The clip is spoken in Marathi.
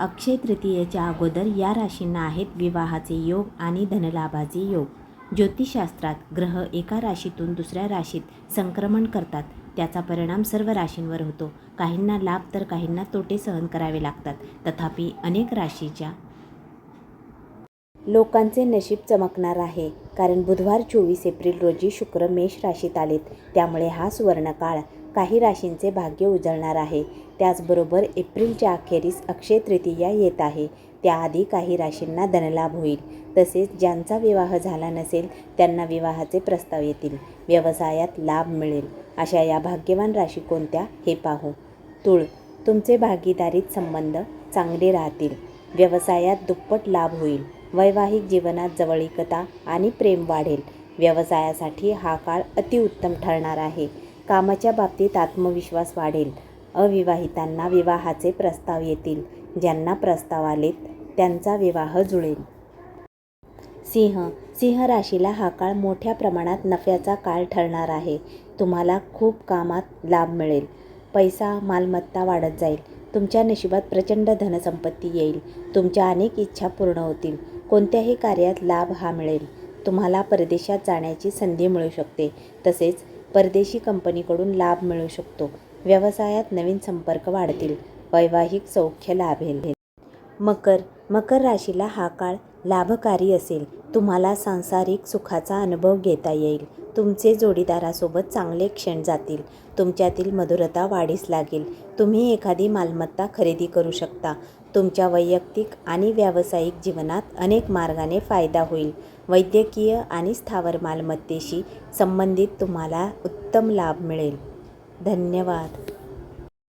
अक्षय तृतीयेच्या अगोदर या राशींना आहेत विवाहाचे योग आणि धनलाभाचे योग. ज्योतिषशास्त्रात ग्रह एका राशीतून दुसऱ्या राशीत संक्रमण करतात. त्याचा परिणाम सर्व राशींवर होतो. काहींना लाभ तर काहींना तोटे सहन करावे लागतात. तथापि अनेक राशीच्या लोकांचे नशीब चमकणार आहे. कारण बुधवार चोवीस एप्रिल रोजी शुक्र मेष राशीत आलेत. त्यामुळे हा सुवर्णकाळ काही राशींचे भाग्य उजळणार आहे. त्याचबरोबर एप्रिलच्या अखेरीस अक्षय तृतीया येत आहे. त्याआधी काही राशींना धनलाभ होईल. तसेच ज्यांचा विवाह झाला नसेल त्यांना विवाहाचे प्रस्ताव येतील. व्यवसायात लाभ मिळेल. अशा या भाग्यवान राशी कोणत्या? हे पाहू. तुळ. तुमचे भागीदारीत संबंध चांगले राहतील. व्यवसायात दुप्पट लाभ होईल. वैवाहिक जीवनात जवळीकता आणि प्रेम वाढेल. व्यवसायासाठी हा काळ अतिउत्तम ठरणार आहे. कामाच्या बाबतीत आत्मविश्वास वाढेल. अविवाहितांना विवाहाचे प्रस्ताव येतील. ज्यांना प्रस्ताव आलेत त्यांचा विवाह जुळेल. सिंह सिंह राशीला हा काळ मोठ्या प्रमाणात नफ्याचा काळ ठरणार आहे. तुम्हाला खूप कामात लाभ मिळेल. पैसा मालमत्ता वाढत जाईल. तुमच्या नशिबात प्रचंड धनसंपत्ती येईल. तुमच्या अनेक इच्छा पूर्ण होतील. कोणत्याही कार्यात लाभ हा मिळेल. तुम्हाला परदेशात जाण्याची संधी मिळू शकते. तसेच परदेशी कंपनीकडून लाभ मिळू शकतो. व्यवसायात नवीन संपर्क वाढतील. वैवाहिक सौख्य लाभेल. मकर मकर राशीला हा काळ लाभकारी असेल. तुम्हाला सांसारिक सुखाचा अनुभव घेता येईल. तुमचे जोडीदारासोबत चांगले क्षण जातील. तुमच्यातील मधुरता वाढीस लागेल. तुम्ही एखादी मालमत्ता खरेदी करू शकता. तुमच्या वैयक्तिक आणि व्यावसायिक जीवनात अनेक मार्गाने फायदा होईल. वैद्यकीय आणि स्थावर मालमत्तेशी संबंधित तुम्हाला उत्तम लाभ मिळेल. धन्यवाद.